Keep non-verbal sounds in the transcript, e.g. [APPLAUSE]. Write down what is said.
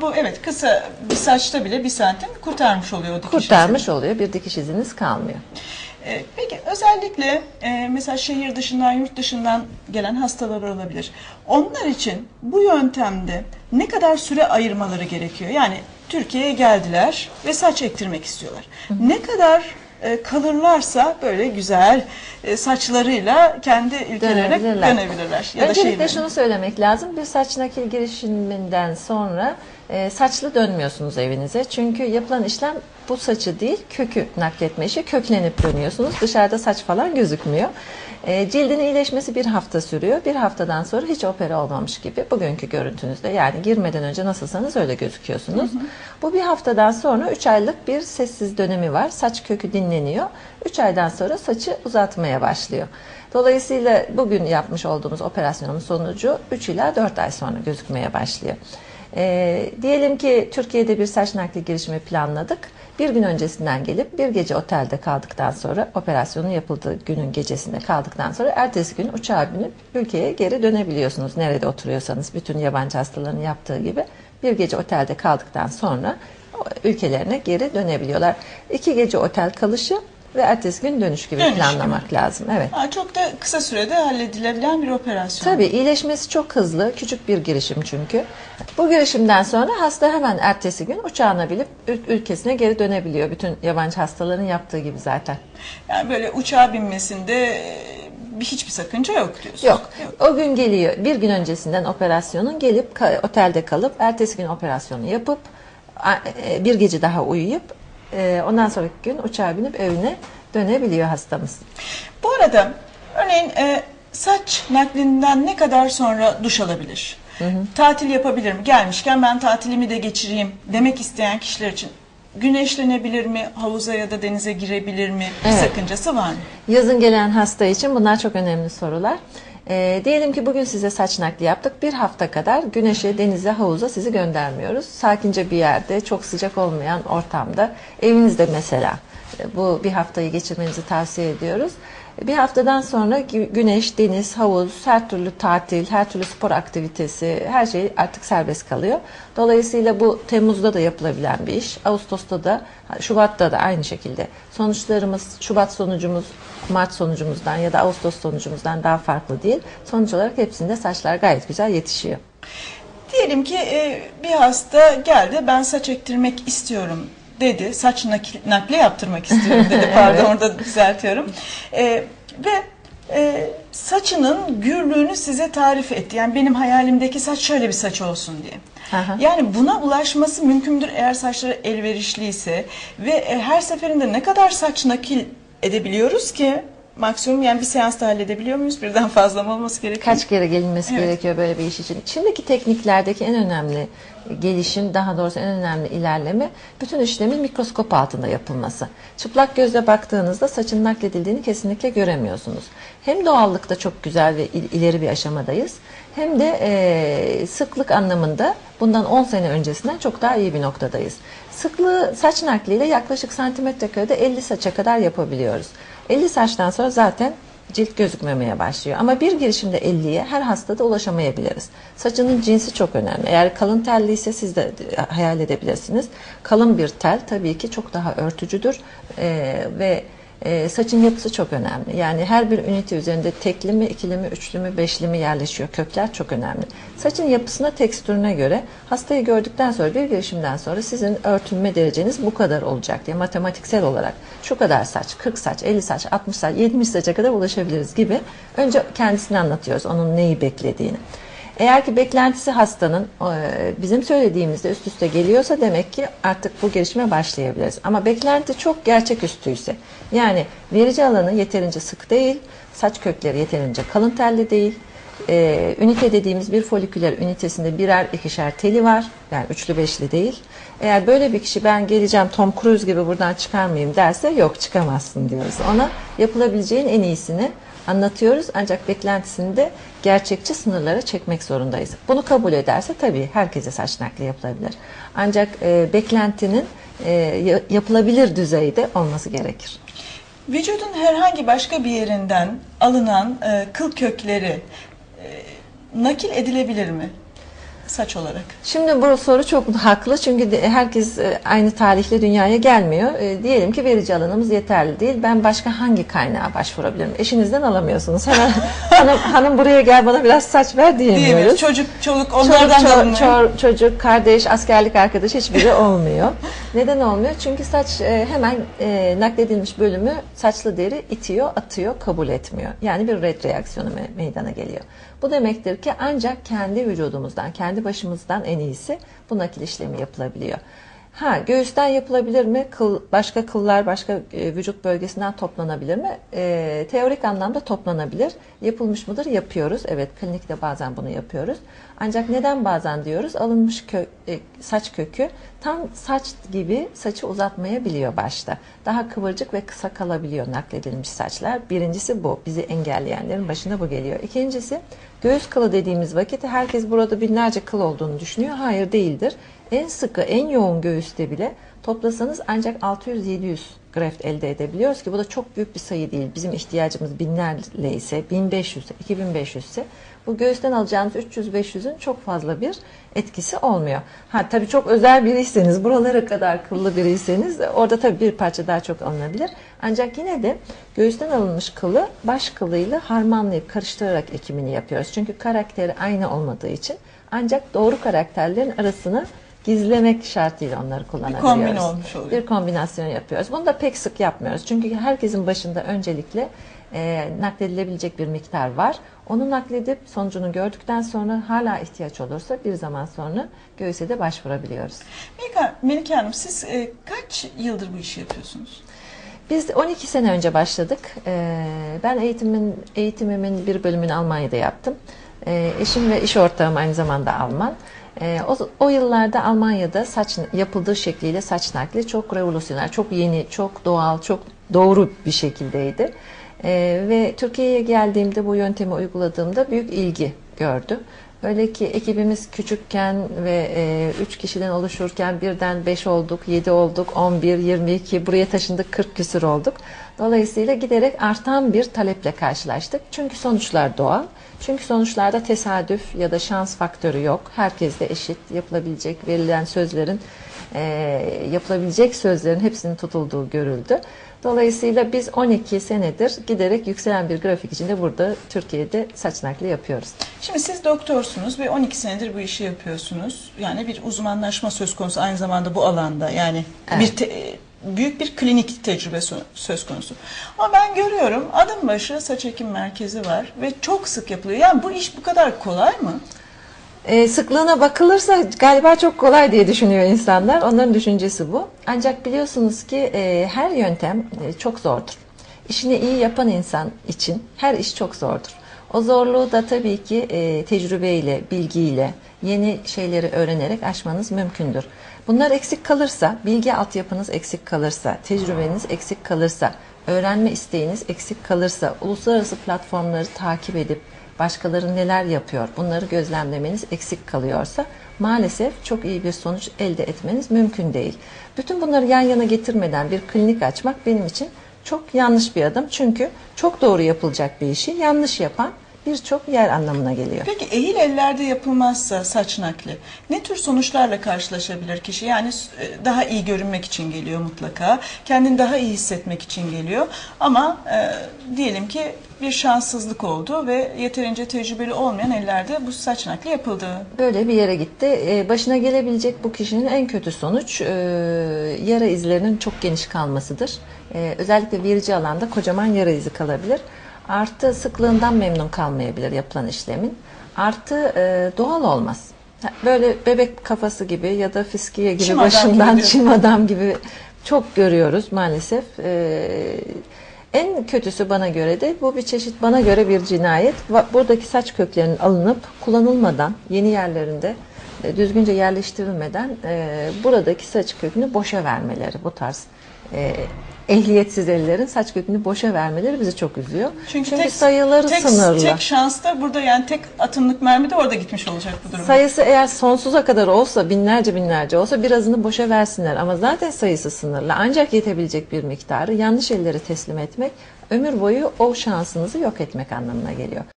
Bu evet kısa bir saçta bile bir santim kurtarmış oluyor dikiş Kurtarmış oluyor. Bir dikiş iziniz kalmıyor. izini. Ee, peki özellikle e, mesela şehir dışından, yurt dışından gelen hastalar olabilir. Onlar için bu yöntemde ne kadar süre ayırmaları gerekiyor? Yani Türkiye'ye geldiler ve saç ektirmek istiyorlar. Ne kadar e, kalırlarsa böyle güzel e, saçlarıyla kendi ülkelerine Dönebilirler. dönebilirler. Ya da Öncelikle şehirlerine. şunu söylemek lazım. Bir saç nakil girişiminden sonra e, saçlı dönmüyorsunuz evinize. Çünkü yapılan işlem bu saçı değil kökü nakletme işi. Köklenip dönüyorsunuz. Dışarıda saç falan gözükmüyor. E, cildin iyileşmesi bir hafta sürüyor. Bir haftadan sonra hiç opera olmamış gibi bugünkü görüntünüzde yani girmeden önce nasılsanız öyle gözüküyorsunuz. Bu bir haftadan sonra 3 aylık bir sessiz dönemi var. Saç kökü dinleniyor. 3 aydan sonra saçı uzatmaya başlıyor. Dolayısıyla bugün yapmış olduğumuz operasyonun sonucu 3 ila 4 ay sonra gözükmeye başlıyor. Ee, diyelim ki Türkiye'de bir saç nakli girişimi planladık. Bir gün öncesinden gelip bir gece otelde kaldıktan sonra operasyonun yapıldığı günün gecesinde kaldıktan sonra ertesi gün uçağa binip ülkeye geri dönebiliyorsunuz. Nerede oturuyorsanız bütün yabancı hastaların yaptığı gibi bir gece otelde kaldıktan sonra ülkelerine geri dönebiliyorlar. İki gece otel kalışı ve ertesi gün dönüş gibi Dönüş planlamak lazım. Evet. Ha, çok da kısa sürede halledilebilen bir operasyon. Tabii iyileşmesi çok hızlı, küçük bir girişim çünkü. Bu girişimden sonra hasta hemen ertesi gün uçağına binip ül- ülkesine geri dönebiliyor. Bütün yabancı hastaların yaptığı gibi zaten. Yani böyle uçağa binmesinde e, bir hiçbir sakınca yok diyorsunuz. Yok. O gün geliyor. Bir gün öncesinden operasyonun gelip otelde kalıp ertesi gün operasyonu yapıp e, bir gece daha uyuyup e, ondan sonraki gün uçağa binip evine dönebiliyor hastamız. Bu arada örneğin e, saç naklinden ne kadar sonra duş alabilir? Tatil yapabilir mi? Gelmişken ben tatilimi de geçireyim demek isteyen kişiler için güneşlenebilir mi? Havuza ya da denize girebilir mi? Bir Evet. sakıncası var mı? Yazın gelen hasta için bunlar çok önemli sorular. Ee, diyelim ki bugün size saç nakli yaptık. Bir hafta kadar güneşe, denize, havuza sizi göndermiyoruz. Sakince bir yerde, çok sıcak olmayan ortamda, evinizde mesela e, bu bir haftayı geçirmenizi tavsiye ediyoruz. Bir haftadan sonra gü- güneş, deniz, havuz, her türlü tatil, her türlü spor aktivitesi, her şey artık serbest kalıyor. Dolayısıyla bu Temmuz'da da yapılabilen bir iş. Ağustos'ta da, Şubat'ta da aynı şekilde. Sonuçlarımız, Şubat sonucumuz, Mart sonucumuzdan ya da Ağustos sonucumuzdan daha farklı değil. Sonuç olarak hepsinde saçlar gayet güzel yetişiyor. Diyelim ki e, bir hasta geldi ben saç ektirmek istiyorum dedi. Saç nakli, yaptırmak istiyorum dedi. [LAUGHS] Pardon orada düzeltiyorum. E, ve e, saçının gürlüğünü size tarif etti. Yani benim hayalimdeki saç şöyle bir saç olsun diye. Aha. Yani buna ulaşması mümkündür eğer saçları elverişliyse ve e, her seferinde ne kadar saç nakil edebiliyoruz ki maksimum yani bir seansta halledebiliyor muyuz? Birden fazla mı olması gerekiyor? Kaç kere gelinmesi Evet. gerekiyor böyle bir iş için? Şimdiki tekniklerdeki en önemli gelişim, daha doğrusu en önemli ilerleme bütün işlemin mikroskop altında yapılması. Çıplak gözle baktığınızda saçın nakledildiğini kesinlikle göremiyorsunuz. Hem doğallıkta çok güzel ve il- ileri bir aşamadayız hem de eee, sıklık anlamında bundan 10 sene öncesinden çok daha iyi bir noktadayız. Sıklığı saç nakliyle yaklaşık santimetre karede 50 saça kadar yapabiliyoruz. 50 saçtan sonra zaten cilt gözükmemeye başlıyor. Ama bir girişimde 50'ye her hastada ulaşamayabiliriz. Saçının cinsi çok önemli. Eğer kalın telli ise siz de hayal edebilirsiniz. Kalın bir tel tabii ki çok daha örtücüdür Ee, ve e, saçın yapısı çok önemli. Yani her bir ünite üzerinde tekli mi, ikili mi, üçlü mü, beşli mi yerleşiyor. Kökler çok önemli. Saçın yapısına, tekstürüne göre hastayı gördükten sonra bir girişimden sonra sizin örtünme dereceniz bu kadar olacak diye matematiksel olarak şu kadar saç, 40 saç, 50 saç, 60 saç, 70 saça kadar ulaşabiliriz gibi önce kendisini anlatıyoruz onun neyi beklediğini. Eğer ki beklentisi hastanın e, bizim söylediğimizde üst üste geliyorsa demek ki artık bu gelişime başlayabiliriz. Ama beklenti çok gerçeküstüyse yani verici alanı yeterince sık değil, saç kökleri yeterince kalın telli değil, e, ünite dediğimiz bir foliküler ünitesinde birer ikişer teli var. Yani üçlü beşli değil. Eğer böyle bir kişi ben geleceğim Tom Cruise gibi buradan çıkar mıyım derse yok çıkamazsın diyoruz. Ona yapılabileceğin en iyisini anlatıyoruz ancak beklentisini de gerçekçi sınırlara çekmek zorundayız. Bunu kabul ederse tabii herkese saç nakli yapılabilir. Ancak e, beklentinin e, ya- yapılabilir düzeyde olması gerekir. Vücudun herhangi başka bir yerinden alınan e, kıl kökleri e, nakil edilebilir mi? Saç olarak? Şimdi bu soru çok haklı çünkü herkes e, aynı tarihle dünyaya gelmiyor. E, diyelim ki verici alanımız yeterli değil. Ben başka hangi kaynağa başvurabilirim? Eşinizden alamıyorsunuz. Hemen hanım, hanım buraya gel bana biraz saç ver Diyemiyoruz. diyemiyoruz. Çocuk, Çocuk, onlardan da ço- ço- çocuk, kardeş, askerlik arkadaş hiçbiri [LAUGHS] olmuyor. Neden olmuyor? Çünkü saç e, hemen e, nakledilmiş bölümü saçlı deri itiyor, atıyor, kabul etmiyor. Yani bir red reaksiyonu me- meydana geliyor. Bu demektir ki ancak kendi vücudumuzdan, kendi başımızdan en iyisi bu nakil işlemi yapılabiliyor. Ha göğüsten yapılabilir mi? Kıl, başka kıllar, başka e, vücut bölgesinden toplanabilir mi? E, teorik anlamda toplanabilir. Yapılmış mıdır? Yapıyoruz. Evet klinikte bazen bunu yapıyoruz. Ancak neden bazen diyoruz? Alınmış kö, e, saç kökü tam saç gibi saçı uzatmayabiliyor başta. Daha kıvırcık ve kısa kalabiliyor nakledilmiş saçlar. Birincisi bu. Bizi engelleyenlerin başına bu geliyor. İkincisi göğüs kılı dediğimiz vakit herkes burada binlerce kıl olduğunu düşünüyor. Hayır değildir. En sıkı, en yoğun göğüste bile toplasanız ancak 600-700 graft elde edebiliyoruz ki bu da çok büyük bir sayı değil. Bizim ihtiyacımız binlerle ise 1500 ise 2500 ise bu göğüsten alacağınız 300-500'ün çok fazla bir etkisi olmuyor. Ha tabii çok özel biriyseniz, buralara kadar kıllı biriyseniz orada tabii bir parça daha çok alınabilir. Ancak yine de göğüsten alınmış kılı baş kılıyla harmanlayıp karıştırarak ekimini yapıyoruz. Çünkü karakteri aynı olmadığı için ancak doğru karakterlerin arasını gizlemek şartıyla onları kullanabiliyoruz. kombin olmuş oluyor. Bir kombinasyon yapıyoruz. Bunu da pek sık yapmıyoruz. Çünkü herkesin başında öncelikle e, nakledilebilecek bir miktar var. Onu nakledip sonucunu gördükten sonra hala ihtiyaç olursa bir zaman sonra göğüse de başvurabiliyoruz. Melike, Melike Hanım siz e, kaç yıldır bu işi yapıyorsunuz? Biz 12 sene önce başladık. Ee, Ben eğitimin eğitimimin bir bölümünü Almanya'da yaptım. Ee, Eşim ve iş ortağım aynı zamanda Alman. Ee, O, o yıllarda Almanya'da saç yapıldığı şekliyle saç nakli çok revolüsyoner, çok yeni, çok doğal, çok doğru bir şekildeydi. Ee, Ve Türkiye'ye geldiğimde bu yöntemi uyguladığımda büyük ilgi gördü. Öyle ki ekibimiz küçükken ve 3 kişiden oluşurken birden 5 olduk, 7 olduk, 11, 22, buraya taşındık 40 küsür olduk. Dolayısıyla giderek artan bir taleple karşılaştık. Çünkü sonuçlar doğal. Çünkü sonuçlarda tesadüf ya da şans faktörü yok. Herkes de eşit yapılabilecek verilen sözlerin e, yapılabilecek sözlerin hepsinin tutulduğu görüldü. Dolayısıyla biz 12 senedir giderek yükselen bir grafik içinde burada Türkiye'de saç nakli yapıyoruz. Şimdi siz doktorsunuz ve 12 senedir bu işi yapıyorsunuz. Yani bir uzmanlaşma söz konusu aynı zamanda bu alanda. Yani Evet. bir te- büyük bir klinik tecrübe sö- söz konusu. Ama ben görüyorum adım başı saç ekim merkezi var ve çok sık yapılıyor. Yani bu iş bu kadar kolay mı? E, sıklığına bakılırsa galiba çok kolay diye düşünüyor insanlar. Onların düşüncesi bu. Ancak biliyorsunuz ki e, her yöntem e, çok zordur. İşini iyi yapan insan için her iş çok zordur. O zorluğu da tabii ki e, tecrübeyle, bilgiyle, yeni şeyleri öğrenerek aşmanız mümkündür. Bunlar eksik kalırsa, bilgi altyapınız eksik kalırsa, tecrübeniz eksik kalırsa, öğrenme isteğiniz eksik kalırsa, uluslararası platformları takip edip başkaları neler yapıyor bunları gözlemlemeniz eksik kalıyorsa maalesef çok iyi bir sonuç elde etmeniz mümkün değil. Bütün bunları yan yana getirmeden bir klinik açmak benim için çok yanlış bir adım. Çünkü çok doğru yapılacak bir işi yanlış yapan birçok yer anlamına geliyor. Peki ehil ellerde yapılmazsa saç nakli ne tür sonuçlarla karşılaşabilir kişi? Yani e, daha iyi görünmek için geliyor mutlaka. Kendini daha iyi hissetmek için geliyor. Ama e, diyelim ki bir şanssızlık oldu ve yeterince tecrübeli olmayan ellerde bu saç nakli yapıldı. Böyle bir yere gitti. Ee, başına gelebilecek bu kişinin en kötü sonuç e, yara izlerinin çok geniş kalmasıdır. Ee, özellikle verici alanda kocaman yara izi kalabilir. Artı sıklığından memnun kalmayabilir yapılan işlemin. Artı e, doğal olmaz. Böyle bebek kafası gibi ya da fiskiye gibi Çim adam başından gibi çim adam gibi çok görüyoruz maalesef. Ee, en kötüsü bana göre de bu bir çeşit bana göre bir cinayet. Buradaki saç köklerinin alınıp kullanılmadan yeni yerlerinde e, düzgünce yerleştirilmeden e, buradaki saç kökünü boşa vermeleri bu tarz e, ehliyetsiz ellerin saç kökünü boşa vermeleri bizi çok üzüyor. Çünkü, sayıları tek, sınırlı. Tek şans da burada yani tek atımlık mermi de orada gitmiş olacak bu durumda. Sayısı eğer sonsuza kadar olsa binlerce binlerce olsa birazını boşa versinler ama zaten sayısı sınırlı. Ancak yetebilecek bir miktarı yanlış ellere teslim etmek ömür boyu o şansınızı yok etmek anlamına geliyor.